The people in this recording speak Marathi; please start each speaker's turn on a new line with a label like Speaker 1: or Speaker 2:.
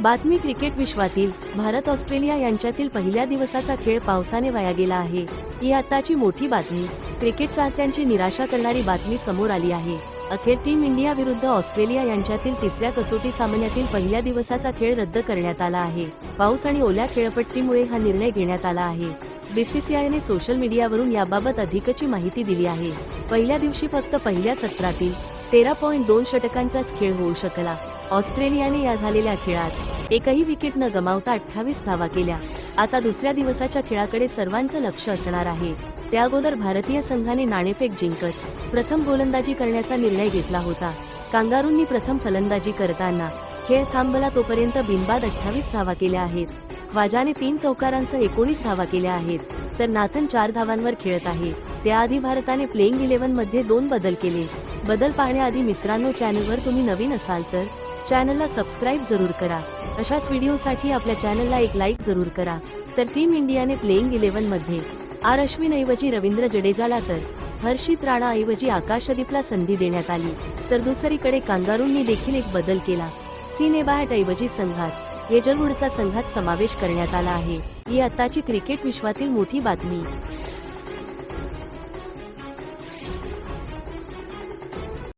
Speaker 1: बातमी क्रिकेट विश्वातील भारत ऑस्ट्रेलिया यांच्यातील पहिल्या दिवसाचा खेळ पावसाने वाया गेला आहे. ही आताची मोठी बातमी. क्रिकेट चाहत्यांची निराशा करणारी बातमी समोर आली आहे. अखेर टीम इंडिया विरुद्ध ऑस्ट्रेलिया यांच्यातील तिसऱ्या कसोटी सामन्यातील पहिल्या दिवसाचा खेळ रद्द करण्यात आला आहे. पाऊस आणि ओल्या खेळपट्टीमुळे हा निर्णय घेण्यात आला आहे. बीसीसीआयने सोशल मीडियावरून याबाबत अधिकची माहिती दिली आहे. पहिल्या दिवशी फक्त पहिल्या सत्रातील तेरा पॉईंट दोन षटकांचाच खेळ होऊ शकला. ऑस्ट्रेलियाने या झालेल्या खेळात एकही विकेट न गमावता अठ्ठावीस धावा केल्या. आता दुसऱ्या दिवसाच्या खेळाकडे सर्वांचं लक्ष असणार आहे. त्या अगोदर भारतीय संघाने नाणेफेक जिंकत प्रथम गोलंदाजी करण्याचा निर्णय घेतला होता. कांगारूंनी प्रथम फलंदाजी करताना खेळ थांबला तोपर्यंत बिनबाद अठ्ठावीस धावा केल्या आहेत. ख्वाजाने तीन चौकारांसह एकोणीस धावा केल्या आहेत. तर नाथन चार धावांवर खेळत आहे. त्याआधी भारताने प्लेइंग इलेव्हनमध्ये दोन बदल केले. बदल पाहण्याआधी मित्रांनो चॅनलवर तुम्ही नवीन असाल तर चॅनलला सबस्क्राईब जरूर करा. अशाच व्हिडिओसाठी आपल्या चॅनलला एक लाईक जरूर करा. तर टीम इंडियाने प्लेइंग इलेव्हनमध्ये आर अश्विन ऐवजी रवींद्र जडेजाला तर हर्षित राणा ऐवजी आकाशदीपला संधी देण्यात आली. तर दुसरीकडे कांगारूंनी देखील एक बदल केला. सीनेबॅट ऐवजी संघात येजलवूडचा संघात समावेश करण्यात आला आहे. ही आताची क्रिकेट विश्वातील मोठी बातमी.